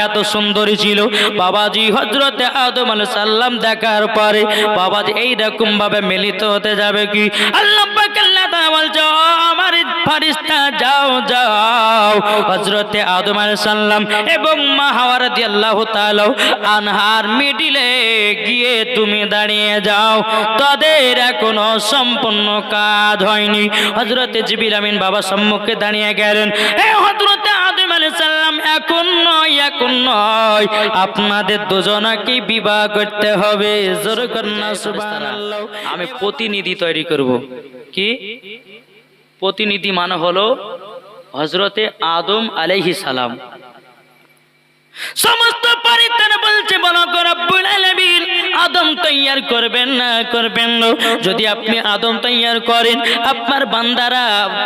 এত সুন্দরী ছিল। বাবাজি হজরতে আদম আল সাল্লাম দেখার পরে বাবাজি এইরকম ভাবে মিলিত হতে যাবে কি? আল্লাহ বলছে "ও আমার ফারিস্তা যাও যাও। হজরতে আদম সালাম এবং মা হাওয়া রাদিয়াল্লাহু তাআলা আনহার মিডিলে গিয়ে তুমি দাঁড়িয়ে যাও। তাদের এখনও সম্পূর্ণ কাজ হয়নি। হজরতে জিবির আমিন বাবা সম্মুখে দাঁড়িয়ে গেলেন। এ হজরতে আদম সালাম, এখন নয় এখন নয়। আপনাদের দুজনাকে বিবাহ করতে হবে। জোর কন্যা আমি প্রতিনিধি তৈরি করব। কি? প্রতিনিধি মানে হলো হজরতে আদম আলাইহি সালাম। সমস্ত পরিত্রাণ বলছে বলো রব্বুল আলামিন তৈয়ার করবেন না করবেন যদি আপনি আদম তৈয়ার করেন, আপনার বান্দারা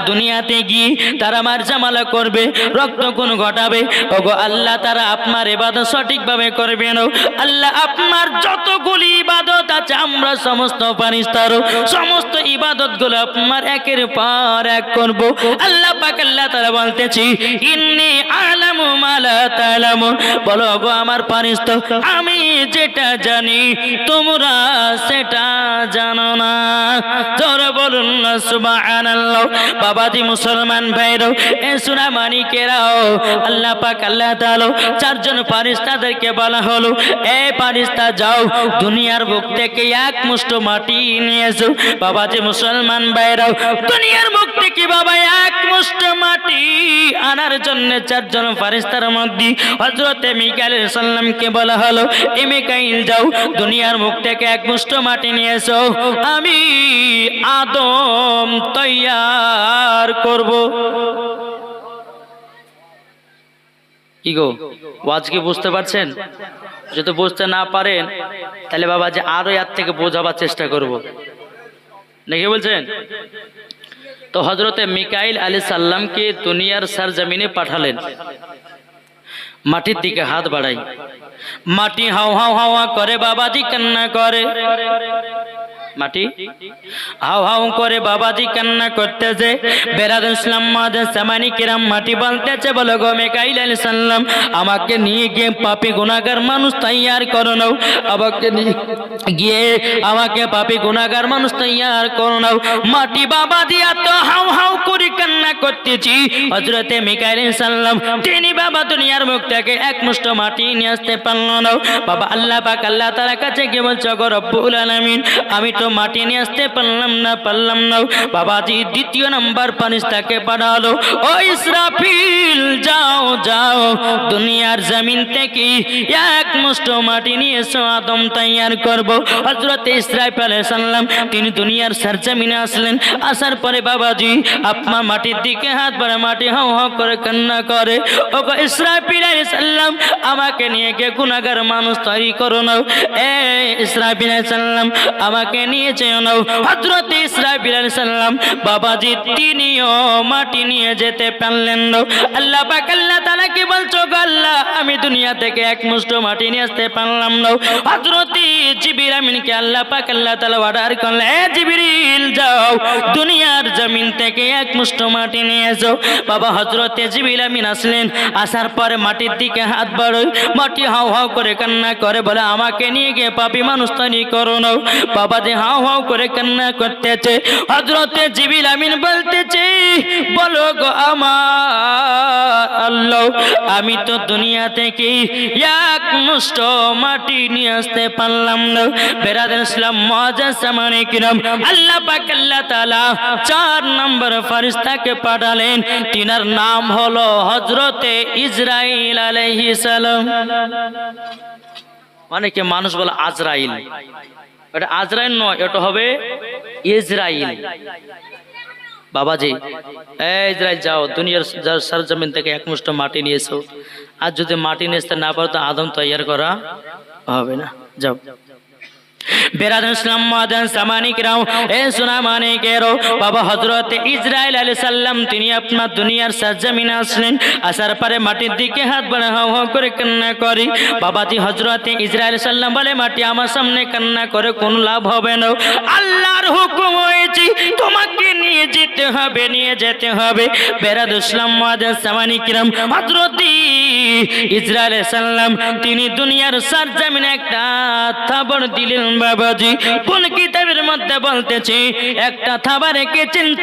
দুনিয়াতে গিয়ে তারা আমার জামালা করবে রক্ত কোন ঘটাবে। ওগো, আল্লাহ তারা আপনার ইবাদত সঠিকভাবে করবে না আল্লাহ আপনার যতগুলি ইবাদত আছে, আমরা সমস্ত পারিস্তার সমস্ত ইবাদতগুলো আপনার একের পর এক করব। আল্লাহ পাক আল্লাহ তারা বলতেছি, ইন্নি আলামু মালা তালামু বলো গো আমার পারিস্ত আমি যেটা জানি তোমরা সেটা জানো না। জোর বলুন না, সুবহানাল্লাহ। বাবাজি মুসলমান ভাইরাও এ সুরা মানিকেরাও আল্লাহ পাক, আল্লাহ তাআলা চারজন ফারিস্তাদেরকে বলা হলো, এ ফারিস্তা যাও, দুনিয়ার বুক থেকে এক মুষ্ঠ মাটি নিয়ে এসো। বাবাজি মুসলমান ভাইরাও দুনিয়ার মুখ থেকে বাবা মুখ থেকে এক মুষ্ঠ মাটি নিয়ে এসো, আমি আদম তৈয়ার কি গো বুঝতে পারছেন? যদি বুঝতে না পারেন, তাহলে বাবা যে আরও এর থেকে বোঝাবার চেষ্টা করব। নাকি বলছেন? তো হজরতে মিকাইল আলী সাল্লামকে দুনিয়ার সার জমিনে পাঠালেন। মাটির দিকে হাত বাড়াই। মাটি হাও হাও হাওয়া করে, বাবাজি কান্না করে। মাটি? হাও হাও করে বাবাজি কান্না করতেছে। বেরাদ ইসলাম মাদের সামানি কিরাম মাটি বলতেছে বলো গো মেকাইল আলী সাল্লাম আমাকে নিয়ে গিয়ে পাপি গুনাগার মানুষ তৈয়ার করো নাও। আমাকে নিয়ে গিয়ে আমাকে পাপি গুনাগার মানুষ তৈয়ার করো নাও। মাটি বাবা দিয়া তো হাও হাও করে কান্না করতেছি। হজরতে মিকাইল সাল্লাম তিনি বাবা দুনিয়ার মুখ থেকে এক মুষ্ট মাটি নিয়ে আসতে পারল না। বাবা আল্লাহ পাক আল্লাহ তার কাছে গিয়ে বলছে গো রব্বুল আলামিন, আমি তো মাটি নিয়ে আসতে পারলাম না পারলাম না। বাবাজি, দ্বিতীয় নাম্বার পানিস্তাকে পাঠালো। ও ইসরাফিল, যাও যাও। দুনিয়ার জমিন থেকে এক মুষ্ট মাটি নিয়ে এসো আদম তৈয়ার করব। হজরত ইসরাফিল আলাইহিস সালাম, তিনি দুনিয়ার সরজমিনে আসলেন। আসার পরে বাবাজি আপনার মাটির দিকে হাত বাড়ে মাটি হাও হাও করে কান্না করে ও গো ইসরাফিল আলাইহিস সালাম, আমাকে নিয়ে কে গুনাহগার মানুষ তৈরি করো নাও। এ ইসরাফিল আলাইহিস সালাম, আমাকে নিয়ে যেও নাও। হযরত ইসরাফিল আলাইহিস সালাম, বাবাজি তিনিও মাটি নিয়ে যেতে পারলেন না। আল্লাহ পাক, আল্লাহ তাআলা কি বলছো গো আল্লাহ? আমি দুনিয়া থেকে এক মুষ্ঠ মাটি নিয়ে আসতে পারলাম না। হযরত জিবরিল আমিনকে আল্লাহ পাক আল্লাহ তাআলা অর্ডার করলেন, এ জিবরিল, যাও, দুনিয়ার জমিন থেকে এক মুষ্ঠ মাটি নিয়ে এসো। বাবা হযরতে জিবরিল আমিন আসলেন, আসার পরে মাটির দিকে হাত বাড়োই মাটি হাও হাও করে কান্না করে, বলে, আমাকে নিয়ে গিয়ে পাপি মানুষ তৈরি করো না। বাবা যে হাও হাও করে কান্না করতেছে হজরতে জিবিল আমিন বলতেছে, বলো গো আমার আল্লাহ, আমি তো দুনিয়া থেকে এক মুষ্ট মাটি নিয়ে আসতে পারলাম না। বেরাদের ইসলাম মজা সামানে কিরম, আল্লাহ পাক আল্লাহ চার নম্বর ফারিস্তাকে পাঠালেন। তিনার নাম হলো হজরতে ইসরাইল আলাইহিস সালাম। অনেকে মানুষ বলে আজরাইল। এটা আজরাইল নয়, এটা হবে ইসরাইল বাবাজি, এই ইসরাইল যাও, দুনিয়ার যার সরজমিন থেকে একমুষ্ট মাটি নিয়ে এসো আর যদি মাটি নিয়ে আসতে না পারো, তো আদম তৈয়ার করা হবে না। যাও। বেরাদ ইসলাম মাদান সামানিকরাও এ সোনা মানিকেরও বাবা হজরত ইসরায়েল আলী সাল্লাম তিনি আপনার দুনিয়ার সাজ্জামিনে আসলেন। আসার পরে মাটির দিকে হাত বাড়া হাও হাও করে কান্না করি। বাবাজি হজরত ইসরায়েল সাল্লাম বলে, মাটি আমার সামনে কান্না করে, কোনো লাভ হবে না। আল্লাহর হুকুম হয়েছে, তোমাকে নিয়ে যেতে হবে, নিয়ে যেতে হবে। বেরাদ ইসলাম ইসরায়েল সাল্লাম তিনি দুনিয়ার সাজ্জামিনে একটা থাবড় দিলেন। বাবাজি, কোন কিতাবের মধ্যে একটা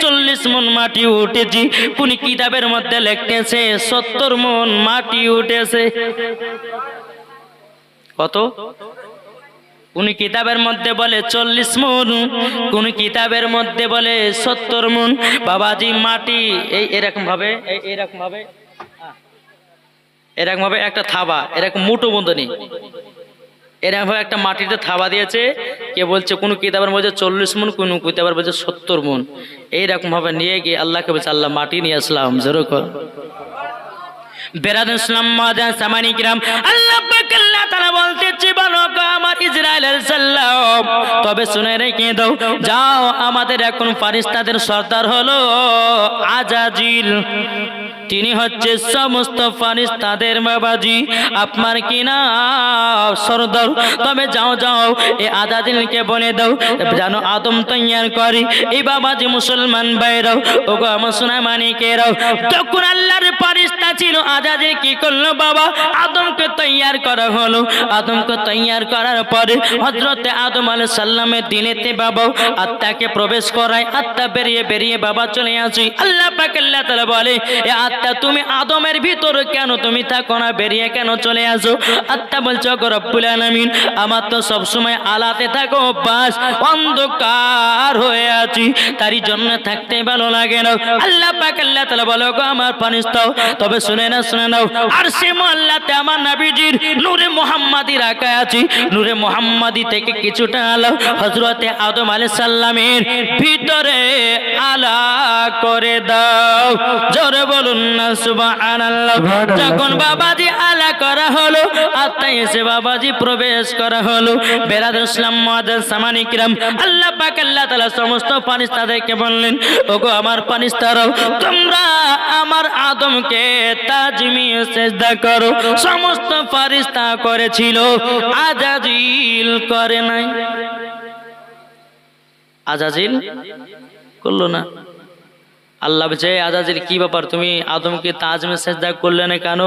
চল্লিশ মন মাটি উঠেছি। কোন কিতাবের মধ্যে সত্তর মন মাটি উঠেছে। কত? কোন কিতাবের মধ্যে বলে চল্লিশ মন, কোন কিতাবের মধ্যে বলে সত্তর মন? বাবাজি, মাটি, এই এরকম ভাবে এরকম ভাবে এরকম ভাবে একটা থাবা, এরকম মুঠো বন্ধনী। এরকম ভাবে একটা মাটিতে থাবা দিয়েছে, কে বলছে, কোন কিতাবের মধ্যে চল্লিশ মন, কোন কিতাবের মধ্যে সত্তর মন। এইরকম ভাবে নিয়ে গিয়ে আল্লাহকে বলছে, আল্লাহ, মাটি নিয়ে আসলাম, জোরো কর। ইসলাম আল্লাহ আল্লাহ সাল্লাম তবে দাও, যাও আমাদের এখন ফারিস্তাদের সর্দার হলো আজাজিল। তিনি হচ্ছে সমস্ত ফারিস্তাদের বাবাজি আপনার কি না? সর্দার তবে যাও যাও, এ আজাদিলকে বলে দাও জানো আদম তৈয়ার করি। এই বাবাজি মুসলমান বাইরাও ওগো আমার সোনা মানিকেরাও তখন আল্লাহর ফারিস্তা ছিল আজাদিল কি করল বাবা? আদমকে তৈয়ার করা হলো। আদমকে তৈয়ার করার পরে হজরতে আদম আল সাল্লামের দিনেতে বাবা আত্মাকে প্রবেশ করায়, আত্মা বেরিয়ে বেরিয়ে বাবা চলে আসি। আল্লাহ পাক আল্লাহ তাআলা বলে, এ আত্মা তুমি আদমের ভিতর কেন তুমি থাকো না? বেরিয়ে কেন চলে আসো? আত্মা বলছো রব্বুল আলামিন, আমার তো সবসময় আলাতে থাকো, বাস অন্ধকার হয়ে আছি। তারই জন্য থাকতে ভালো লাগে না। আল্লাহ পাক, আল্লাহ তাআলা বলো গো আমার পানিস তবে শুনে না শুনে নাও। আর সে মহল্লাতে আমার নবীজির নূরে মোহাম্মদী রাখা আছি। নূরে মোহাম্মদী থেকে কিছুটা আলো হজরতে আদম আলাইহিস সালামের ভিতরে আলা করে দাও। জোরে বলুন না সুবহানাল্লাহ। যখন বাবাজি আলা করা হলো আত্মায় এসে বাবাজি প্রবেশ করা হলো। বেরাদ ইসলাম মুআজ্জাজ সামানিকিরাম আল্লাহ পাক আল্লাহ তাআলা সমস্ত ফারিস্তাদেরকে বললেন ওগো আমার ফারিস্তারাও তোমরা আমার আদমকে তাজমিয়ে সেজদা করো। সমস্ত ফারিস্তা করেছিল আজাজিল করে নাই। আজাজিল করল না। আল্লাহ বলছে "এই আজাজিল, কি ব্যাপার? তুমি আদমকে তাজমে সেজদা করলে না কেন?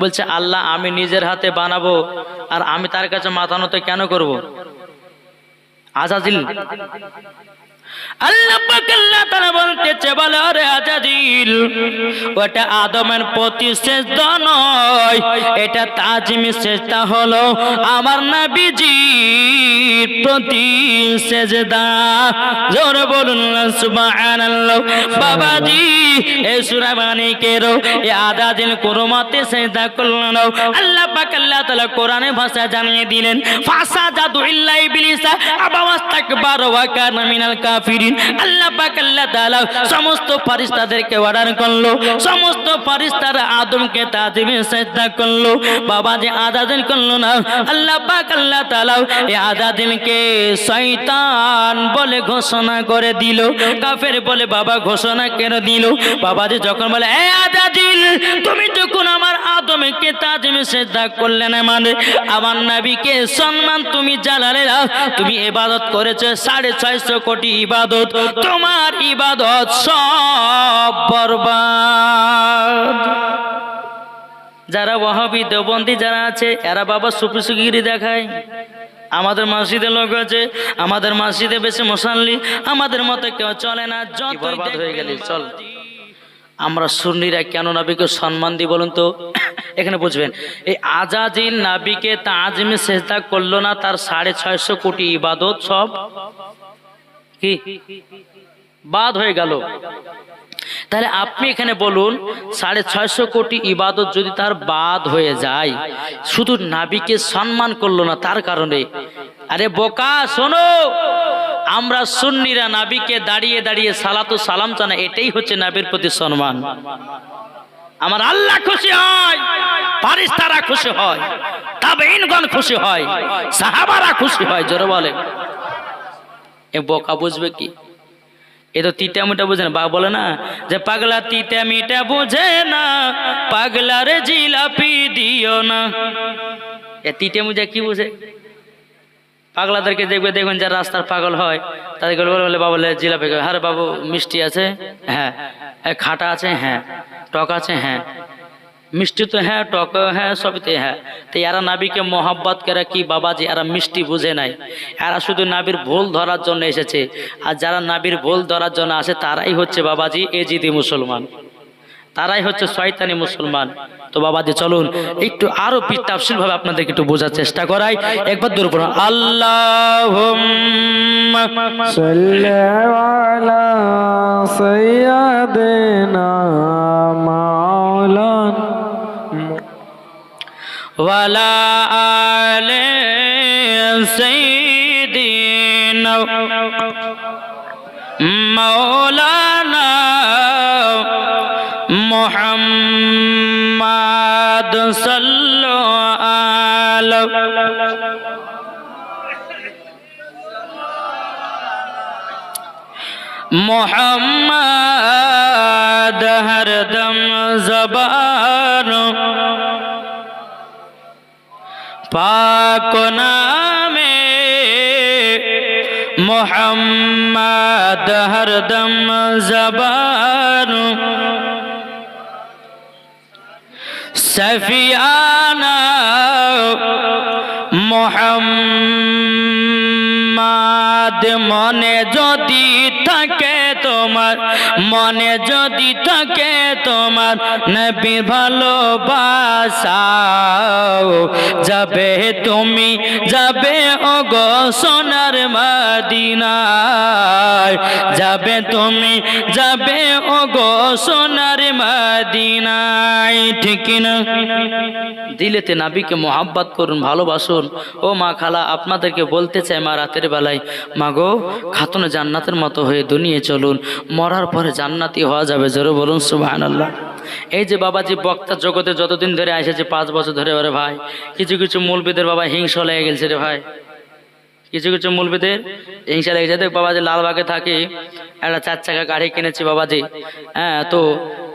বলছে, আল্লাহ, আমি নিজের হাতে বানাবো আর আমি তার কাছে মাথা নত কেন করব? আজাজিল আল্লাহ আল্লাহ সুবহানাল্লাহ। বাবাজি, এই সূরা মানিকের এই আজাজিল কোনো মতে সেজদা করল আল্লাহ পাক আল্লাহ কোরআনে ভাষা জানিয়ে দিলেন ফাসা জাদু ইল্লা ইবলিসা আবাওয়াস্তাকবার ওয়া কানা মিনাল কাফিরিন, আল্লাহ পাক আল্লাহ তাআলা সমস্ত ফেরেশতাদেরকে অর্ডার করল, সমস্ত ফেরেশতারা আদমকে তাজিমে সেজদা করল, বাবা যে আজাদিন করল না, আল্লাহ পাক আল্লাহ তাআলা এই আজাদিনকে শয়তান বলে ঘোষণা করে দিল, কাফের বলে বাবা ঘোষণা কেন দিল, বাবা যে যখন বলে, এ তুমি যখন আমার আদমকে তাজিমে করলে না মানে? আমার নবীকে সম্মান তুমি জানালে না? তুমি ইবাদত করেছ সাড়ে ছয়শো কোটি ইবাদত। তোমার ইবাদত সব বরবাদ। যারা ওয়াহাবি দেবন্দি যারা আছে এরা বাবা সুপিসুগিরি দেখায়। আমাদের মসজিদে লোক আছে আমাদের মসজিদে বেশি মশাল্লি আমাদের মতে কেউ চলে না। যত হয়ে গেলে চল। আমরা সুন্নিরা কেন নাবিকে সম্মান দিই বলুন তো? এখানে বুঝবেন, এই আজাজিল নাবিকে তাজমে সেজদা করল না, তার সাড়ে ছয়শো কোটি ইবাদত সব কি? বাদ হয়ে গেল। তাহলে আপনি এখানে বলুন, সাড়ে ছয়শো কোটি ইবাদত যদি তার বাদ হয়ে যায়, শুধু নাবিকে সম্মান করল না, তার কারণে? আরে বোকা, শোনো! আমরা সুন্নিরা নাবিকে দাঁড়িয়ে দাঁড়িয়ে সালাতু সালাম জানা এটাই হচ্ছে নাবির প্রতি সম্মান। আমার আল্লাহ খুশি হয় ফারিস্তারা খুশি হয় তাবেইনগণ খুশি হয়, সাহাবারা খুশি হয়, জোরে বলে এ বোকা বুঝবে কি? এ তো তিতা মিটা বুঝে না, বা বলে না, যে পাগলা তিতা মিটা বুঝে না, পাগলার জিলাপি দিও না। এ তিতে মুজা কি বুঝে? পাগলাদেরকে দেখবে দেখবেন যারা রাস্তার পাগল হয় তাদেরকে বলে বাবা জিলাপি। আরে বাবু, মিষ্টি আছে? হ্যাঁ। খাটা আছে? হ্যাঁ। টক আছে? হ্যাঁ। মিষ্টি তো হ্যাঁ টক হ্যাঁ সবই হ্যাঁ। তো এরা নাবিকে মোহাব্বত করে কি বাবাজি, এরা মিষ্টি বুঝে নাই। এরা শুধু নাবির ভুল ধরার জন্য এসেছে। আর যারা নাবির ভুল ধরার জন্য আসে, তারাই হচ্ছে বাবাজি এজিদি মুসলমান। তারাই হচ্ছে শয়তানি মুসলমান। তো বাবাজি চলুন একটু আরো তাফসিল ভাবে আপনাদেরকে একটু বোঝার চেষ্টা করাই একবার দূর পড়ুন আল্লাহ صل على سيدنا مولانا ওয়ালা মুহাম্মদ হরদম জবান পাক নামে মোহাম্মদ হরদম জবান সফিয়ানা মোহাম্মদ মনে যদি থাকে তোমার মনে যদি থাকে তোমার নবী ভালোবাসাও। যাবে তুমি, যাবে ও গো সোনার মদিনায়। যাবে তুমি, যাবে ও গো সোনার মদিনায়। ঠিক না? দিলেতে নাবিকে মোহাব্বত করুন, ভালোবাসুন। ও মা খালা, আপনাদেরকে বলতে চাই মা রাতের বেলায়, মা গো, খাতুন জান্নাতের মতো হয়ে দুনিয়ে চলুন। মরার পরে জান্নাতি হওয়া যাবে। জোরে বলুন সুবাহান আল্লাহ এই যে বাবাজি, বক্তা জগতে যতদিন ধরে এসেছে, পাঁচ বছর ধরে ওরে ভাই, কিছু কিছু মূলবিদের বাবা হিংস লেগে গেছে রে ভাই। কিছু কিছু মূলবিদের হিংসা লেগেছে দেখ বাবাজি, লালবাগে থাকি, একটা চার চাকা গাড়ি কিনেছি বাবাজি। হ্যাঁ তো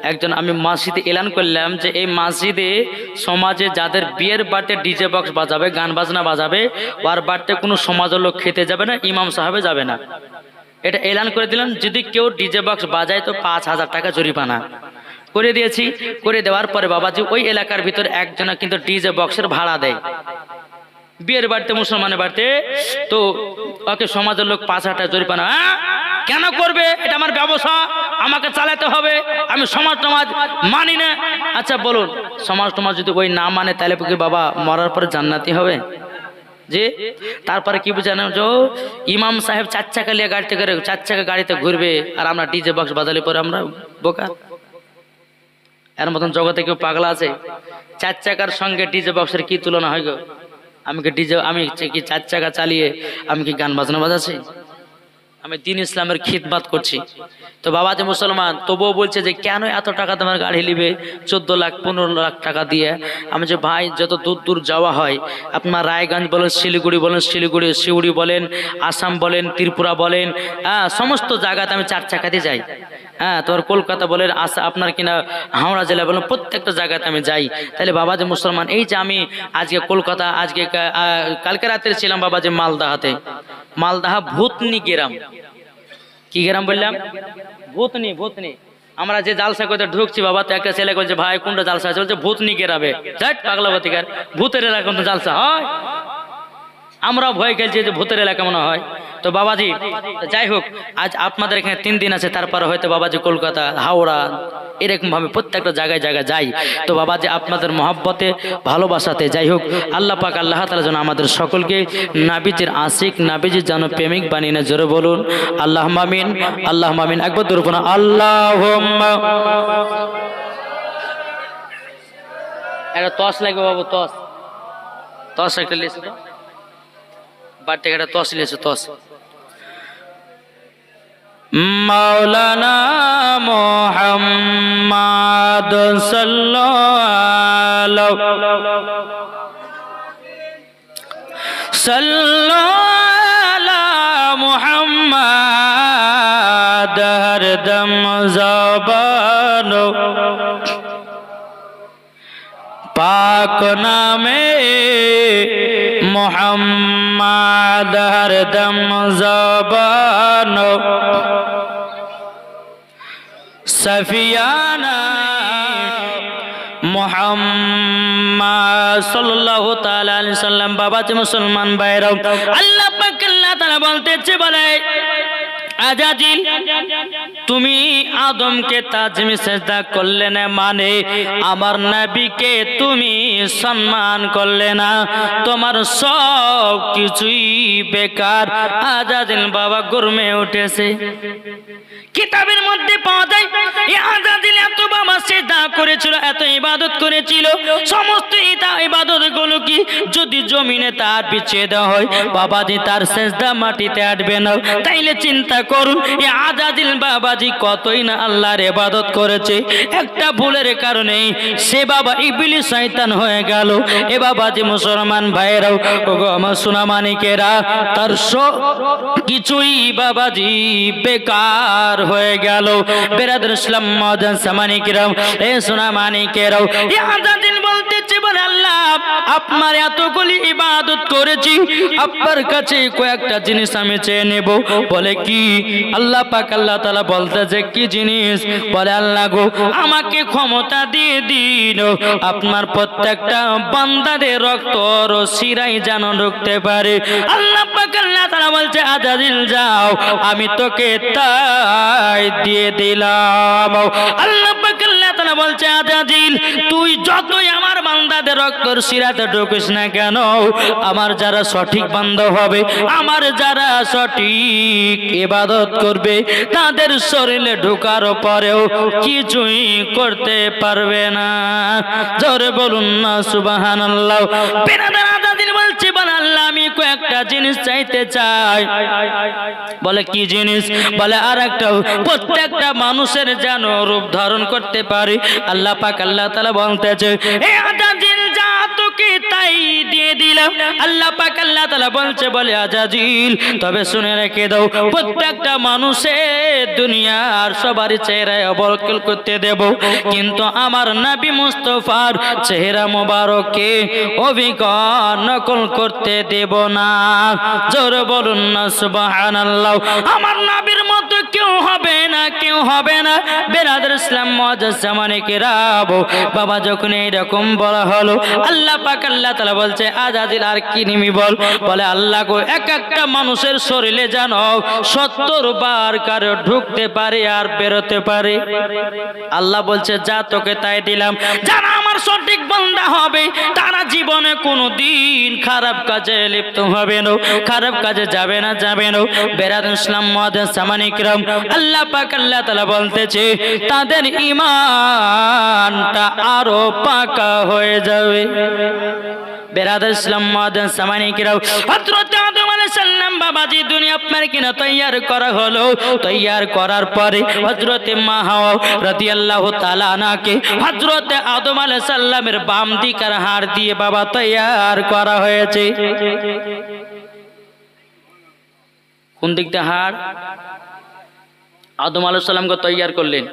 একজন আমি মসজিদে এলান করলাম যে, এই মসজিদে সমাজে যাদের বিয়ের বাড়িতে ডিজে বক্স বাজাবে, গান বাজনা বাজাবে, ওর বাড়িতে কোনো সমাজের লোক খেতে যাবে না, ইমাম সাহেবে যাবে না। এটা এলান করে দিলাম যদি কেউ ডিজে বক্স বাজায় তো পাঁচ হাজার টাকা জরিমানা। করে দিয়েছি, করে দেওয়ার পরে বাবাজি ওই এলাকার ভিতর একজনা কিন্তু ডিজে বক্সের ভাড়া দেয়। বিয়ের বাড়িতে, মুসলমানের বাড়িতে, তো ওকে সমাজের লোক পাঁচ হাজার জরিমানা? কেন করবে? এটা আমার ব্যবসা, আমাকে চালাতে হবে, আমি সমাজ টমাজ মানি না। আচ্ছা বলুন, সমাজ টমাজ যদি ওই না মানে তাহলে বাবা মরার পরে জান্নাতি হবে? যে তারপরে কি বুঝানো যে ইমাম সাহেব চার চাকা নিয়ে গাড়িতে করে চার চাকা গাড়িতে ঘুরবে, আর আমরা ডিজে বক্স বাজালে পরে আমরা বোকা। এর মতন জগতে কেউ পাগলা আছে? চার চাকার সঙ্গে ডিজে বক্সের কি তুলনা হয় গো? আমি কি ডিজে, আমি কি চার চাকা চালিয়ে, আমি কি গান বাজনা বাজাচ্ছি? আমি দিন ইসলামের খিদবাত করছি। তো বাবা যে মুসলমান, তবুও বলছে যে, কেন এত টাকা তোমার গাড়ি নিবে? চোদ্দ লাখ, পনেরো লাখ টাকা দিয়ে। আমি যে, ভাই, যত দূর দূর যাওয়া হয়, আপনার রায়গঞ্জ বলেন, শিলিগুড়ি বলেন, শিলিগুড়ি, শিউড়ি বলেন, আসাম বলেন, ত্রিপুরা বলেন হ্যাঁ সমস্ত জায়গাতে আমি চার চাকাতে যাই। হ্যাঁ তোমার কলকাতা বলেন আসা আপনার কিনা হাওড়া জেলা বলেন, প্রত্যেকটা জায়গাতে আমি যাই। তাহলে বাবা যে মুসলমান, এই যে আমি আজকে কলকাতা, আজকে কালকে রাত্রে ছিলাম বাবা যে মালদাহাতে। মালদাহা ভূতনি গ্রাম। কি গ্রাম বললাম? ভূতনি ভূতনি। আমরা যে জালসা করতে ঢুকছি, বাবা তো একটা ছেলে বলছে, ভাই, কোনটা জালসা আছে? বলছে, ভূতনি গ্রামে। যাই পাগলা বতিকার ভূতের এলাকা জালসা হয়। আমরা ভয় খেলছি যে ভূতের এলাকা মনে হয়। তো বাবাজি, যাই হোক, আজ আপনাদের এখানে তিন দিন আছে, তারপরে হয়তো বাবাজি কলকাতা, হাওড়া এরকম ভাবে প্রত্যেকটা জায়গায় জায়গায় যাই। তো বাবাজি, আপনাদের মহব্বতে, ভালোবাসাতে, যাই হোক, আল্লাহ পাক, আল্লাহ তালা যেন আমাদের সকলকে নাবিজের আশিক, নাবিজির যেন প্রেমিক বানিয়ে না জোরে বলুন আল্লাহ মামিন আল্লাহ মামিন একবার দূর আল্লাহ একটা তস লাগবে বাবু তস তস একটা তো বাড়ি থেকে একটা তস লিয়েছে তস মাওলানা মোহাম্মদ সাল্লাল্লাহু সাল্লাল্লাহু মুহাম্মদ হরদম জবানো পাক নামে মোহাম্মদ হরদম জবানো। সফিয়ানা মোহাম্মদ সাল্লাল্লাহু তাআলা আলাইহি সাল্লাম বাবা যে মুসলমান ভাইরাও, আল্লাহ পাক আল্লাহ তাআলা বলতেছে, বলে, আজাজিল তুমি আদমকে তাজমি সেজদা করলে না মানে? আমার নবীকে তুমি সম্মান করলে না। তোমার সব কিছুই বেকার আজাদিন বাবা গরমে উঠেছে। কিতাবের মধ্যে পাওয়া যায় এই আজাদিল এত বাবা সেজদা করেছিল, এত ইবাদত করেছিল। সমস্ত ইতা ইবাদতগুলো কি? যদি জমিনে তার পিছিয়ে দেওয়া হয়, বাবাজি তার সেজদা মাটিতে আটবে না। তাইলে চিন্তা করুন এই আজাদিল বাবাজি কতই না আল্লাহর ইবাদত করেছে। একটা ভুলের কারণে সে বাবা ইবলি শয়তান হয়ে গেল। এ বাবাজি মুসলমান ভাইরাও ওগো আমার সোনামানিকেরা, তার সব কিছুই বাবাজি বেকার হয়ে গেল। বেরাদুল ইসলাম মজান সামানিকেরাও এ সোনা মানিকেরাও বলে, আল্লাহ, আপনার এতগুলি ইবাদত করেছি, আপনার কাছে কয়েকটা জিনিস আমি চেয়ে নেব। বলে কি? আল্লাহ পাক, আল্লাহ তাআলা বলতেছে, কি জিনিস? বলে, আল্লাহ গো, আমাকে ক্ষমতা দিয়ে দিন। আপনার প্রত্যেকটা বান্দাদের রক্ত শিরাই যেন ঢুকতে পারে। আল্লাহ পাক, আল্লাহ তাআলা বলছে আজাদিল যাও, আমি তোকে তাই দিয়ে দিলাম। আল্লাহ পাক বলছে আজাদিল তুই যতই আমার বান্দাদের রক্তর শিরাতে ঢুকিস না কেন, আমার যারা সঠিক বান্ধ হবে, আমার যারা সঠিক ইবাদত করবে, তাদের শরীরে ঢোকার পরেও কিছুই করতে পারবে না। জোরে বলুন না সুবাহান আল্লাহ কয়েকটা জিনিস চাইতে চাই বলে, কি জিনিস? বলে আর একটা প্রত্যেকটা মানুষের যেন রূপ ধারণ করতে পারি। আল্লাহ পাক আল্লাহ তালা বলতেছে তাই দিয়ে দিলাম। আল্লাহ পাক আল্লাহ তালা বলছে, বলে, আজাজিল, তবে শুনে রেখে দাও, প্রত্যেকটা মানুষের দুনিয়ার সবার চেহারায় অবলকল করতে দেব। কিন্তু আমার নবী মুস্তফার চেহারা মোবারককে অভিজ্ঞান নকল করতে দেব না। জোর বলুন না, সুবহানাল্লাহ। আমার নবীর মতো হবে না, কেউ হবে না। ইসলাম কেরাব বাবা যখন এইরকম বলা হলো, আল্লাহ পাক আল্লাহ তালা বলছে আজাদিল আর কি নিমি বল? বলে, আল্লাহ গো, এক একটা মানুষের শরীরে সত্তর বার কারও ঢুকতে পারে আর বেরোতে পারে। আল্লাহ বলছে, যা তোকে তাই দিলাম। যারা আমার সঠিক বন্ধা হবে, তারা জীবনে কোনো দিন খারাপ কাজে লিপ্ত হবে না। খারাপ কাজে যাবে না যাবে না। বেরাদ ইসলাম মহাদেশ সামানিকরাম আল্লাহ পাক আল্লাহ তালা বলতেছে, তাদের ইমানটা আরও পাকা হয়ে যাবে। বেরাদ ইসলাম মহাদেশ সামানিকরাম হযরত আদম আলাইহিস সালাম, বাবাজি, দুনিয়া আপনার কিনা তৈয়ার করা হলো। তৈয়ার করার পরে হযরতে মা হাওয়া রাদিয়াল্লাহু তাআলা আনাকে হযরতে আদম আলাইহিস সালামের বাম দিকার হাড় দিয়ে বাবা তৈয়ার করা হয়েছে। কোন দিকটা হাড়? আদম আলাইহিস সালামকে তৈয়ার করলেন।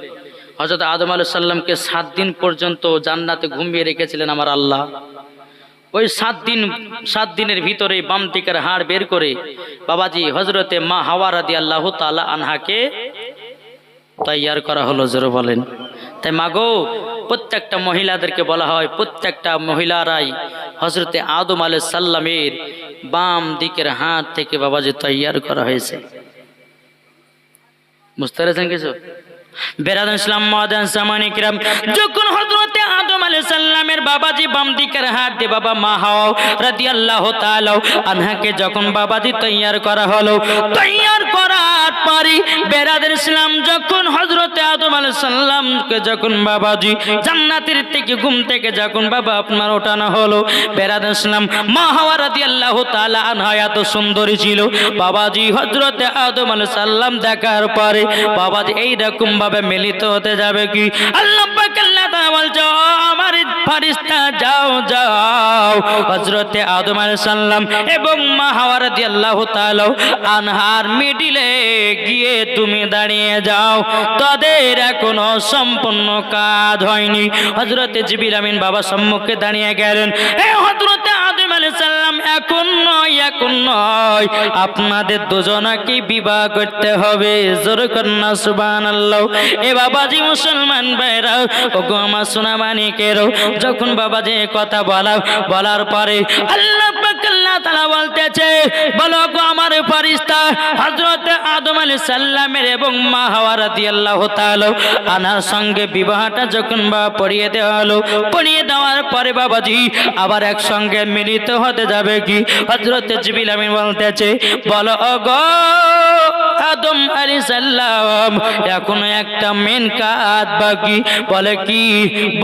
হযরত আদম আলাইহিস সালামকে সাত দিন পর্যন্ত জান্নাতে ঘুমিয়ে রেখেছিলেন আমার আল্লাহ। ওই সাত দিন, সাত দিনের ভিতরে বাম দিকের হাড় বের করে বাবাজি হজরতে মা হাওয়ারাদি আল্লাহ তালা আনহাকে তৈয়ার করা হলো, জোরে বলেন। তাই মাগো প্রত্যেকটা মহিলাদেরকে বলা হয় প্রত্যেকটা মহিলারাই হজরতে আদম আলাই সাল্লামের বাম দিকের হাত থেকে বাবাজি তৈয়ার করা হয়েছে। বুঝতে পেরেছেন কিছু বেরাদান ইসলাম মাদান সামানিকরাম যখন হযরতে আদম আলাইহিস সালামের বাবাজি বাম দিকের হাত দিয়ে বাবা মা হাও রাদিয়াল্লাহু তাআলা আনহাকে যখন বাবাজি তৈয়ার করা হলো, তৈয়ার করার ইসলাম যখন হজরতে আদম আলাইহিস সালামকে যখন বাবাজি জান্নাতের থেকে ঘুম থেকে যখন বাবা আপনার ওঠানো হলো ইসলাম মা হাওয়া রাদিয়াল্লাহু তাআলা আনহা এত সুন্দরী ছিল। বাবাজি হজরতে আদম আলাইহিস সালাম দেখার পরে বাবাজি এই রকম ভাবে মিলিত হতে যাবে কি? আল্লাহ পাক আল্লাহ তাআলা বলছে, "ও আমার ফারিস্তা যাও যাও। হজরতে আদম আলাইহিস এবং মা হাওয়া রাদিয়াল্লাহু তাআলা আনহার গিয়ে তুমি দাঁড়িয়ে যাও। তাদের সম্পূর্ণ কাজ হয়নি। হজরতে বাবা সম্মুখে দাঁড়িয়ে গেলেন। হজরতে আদম আলাইহিস সালাম এখন নয় এখন নয়। আপনাদের দুজনাকে বিবাহ করতে হবে? জোর কন্যা সুবান আল্লাহ এ বাবাজি মুসলমান ভাইরাও ও গো আমার সোনা মানিকেরও যখন বাবাজি কথা বলা, বলার পরে আল্লাহ আল্লাহ তাআলা বলতেছে, বলো গো আমার ফেরেশতা হযরত আদম আলাইহিস সাল্লামের এবং মা হাওয়া রাদিয়াল্লাহু তাআলা আনার সঙ্গে বিবাহটা যখন বা পড়িয়ে দেওয়া হলো পড়িয়ে দেওয়ার পরে বাবাজি আবার একসঙ্গে মিলিত হতে যাবে কি? হযরত জিবরিল আমিন বলতেছে, বলো গো আদম আলী সাল্লাম এখনও একটা মেন কাজ বাকি। বলে কি?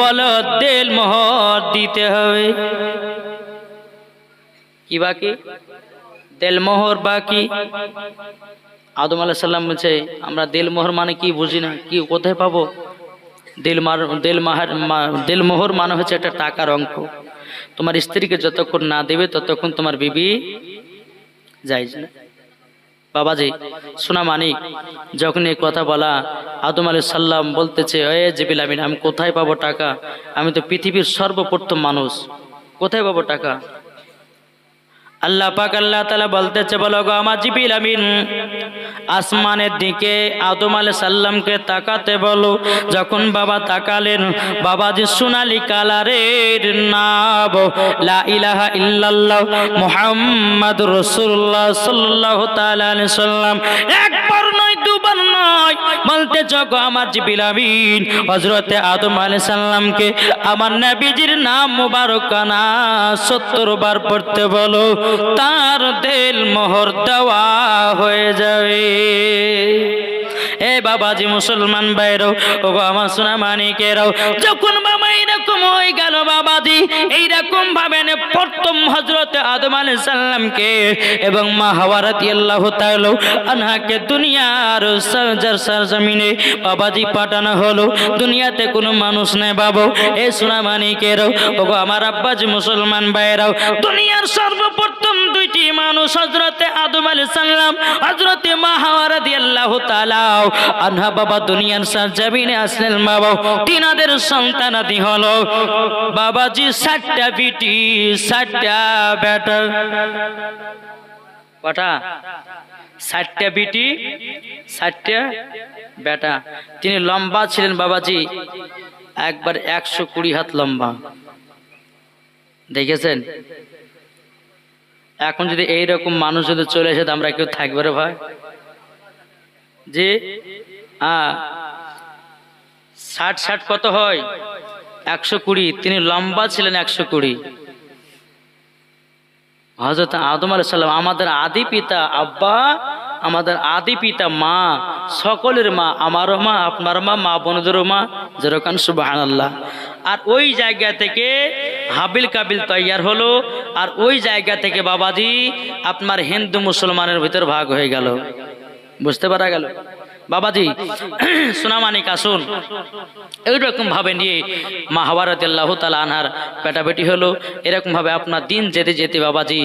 বলো তেল মোহর দিতে হবে। কি বাকি? দেলমোহর বাকি? আদম আলাহ সাল্লাম বলছে, আমরা দেলমোহর মানে কি বুঝি না, কি কোথায় পাবো? দিলমার, দিলমাহার দিলমোহর মানে হচ্ছে একটা টাকার অঙ্ক। তোমার স্ত্রীকে যতক্ষণ না দেবে, ততক্ষণ তোমার বিবি যাইজ না। বাবাজি সোনা মানিক, যখন এই কথা বলা, আদম আলী সাল্লাম বলতেছে, এ জিবিল আমিন, আমি কোথায় পাবো টাকা? আমি তো পৃথিবীর সর্বপ্রথম মানুষ। কোথায় পাবো টাকা? আল্লাহ পাক আল্লাহ তালা বলতেছে, বলো গো আমার জিবিল আমিন, আসমানের দিকে আদম আলী সাল্লামকে তাকাতে বলো, যখন বাবা তাকালেন বাবাজি সোনালি কালারের নাব লা ইলাহা ইল্লাল্লাহ মুহাম্মাদ রাসূলুল্লাহ সাল্লাল্লাহু তাআলা আলাইহি সাল্লাম একবার নয়, দুবার নয় বলতে গো আমার জিবিল আমিন, হযরতে আদম আলাইহিস সালামকে আমার নবীজির নাম মুবারকানা 70 বার পড়তে বলো তার দিল মোহর দেওয়া হয়ে যাবে। এ বাবাজি মুসলমান বাইরও ও গো আমার সোনা মানিকেরাও যখন বাবা এইরকম হয়ে গেল বাবাজি, এইরকম ভাবে প্রথম হজরত আদম আলাইহিস সালামকে এবং মা হাওয়া রাদিয়াল্লাহু তাআলা আনহাকে দুনিয়ার সরজার সরজমিনে বাবাজি পাঠানো হলো। দুনিয়াতে কোনো মানুষ নেই বাবু, এ সোনা মানিকেরাও ও আমার আব্বাজি মুসলমান বাইরাও দুনিয়ার সর্বপ্রথম দুইটি মানুষ হজরতে আদম আলাইহিস সাল্লাম হজরতে মা হাওয়া রাদিয়াল্লাহু তাআলা, আনহা বাবা দুনিয়ার সরজমিনে আসলেন বাবা, তিনাদের সন্তানাদি হলো বাবাজি ষাটটা বিটি ষাটটা বেটা। কটা? ষাটটা বিটি ষাটটা বেটা। তিনি লম্বা ছিলেন বাবাজি, একবার একশো কুড়ি হাত লম্বা। দেখেছেন? এখন যদি এইরকম মানুষ যদি চলে তো আমরা কেউ থাকবে রে ভাই? যে ষাট ষাট কত হয়? একশো কুড়ি। তিনি লম্বা ছিলেন একশো কুড়ি। হজরত আদম আলাইহিস সালাম, আমাদের আদি পিতা আব্বা, আমাদের আদি পিতা মা, সকলের মা, আমারও মা, আপনার মা মা বোনদেরও মা, যেরকম সুবাহ আর ওই জায়গা থেকে হাবিল কাবিল তৈয়ার হলো আর ওই জায়গা থেকে বাবাজি আপনার হিন্দু মুসলমানের ভিতর ভাগ হয়ে গেল। বুঝতে পারা গেল? বাবাজি, সোনামানিক আসুন। এইরকম ভাবে নিয়ে মা হাওয়ারাত আল্লাহ তালা আনহার পেটাপেটি হলো। এরকম ভাবে আপনার দিন যেতে যেতে বাবাজি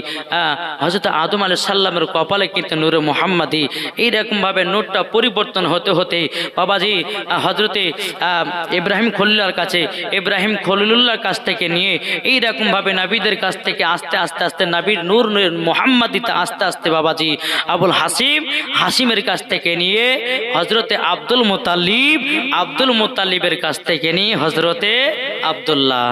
হজরত আদম আলী সাল্লামের কপালে কিন্তু নূরে মোহাম্মদি, এইরকম ভাবে নোটটা পরিবর্তন হতে হতে বাবাজি হজরতে ইব্রাহিম খলিলার কাছে, ইব্রাহিম খলিলুল্লাহর কাছ থেকে নিয়ে এইরকম ভাবে নাবিদের কাছ থেকে আস্তে আস্তে আস্তে নাবির নূর মোহাম্মদিতে আস্তে আস্তে বাবাজি, আবুল হাসিম, হাসিমের কাছ থেকে নিয়ে হজরতে আব্দুল মোতালিব আব্দুল মোতালিবের কাছ থেকে নি হজরতে আবদুল্লাহ।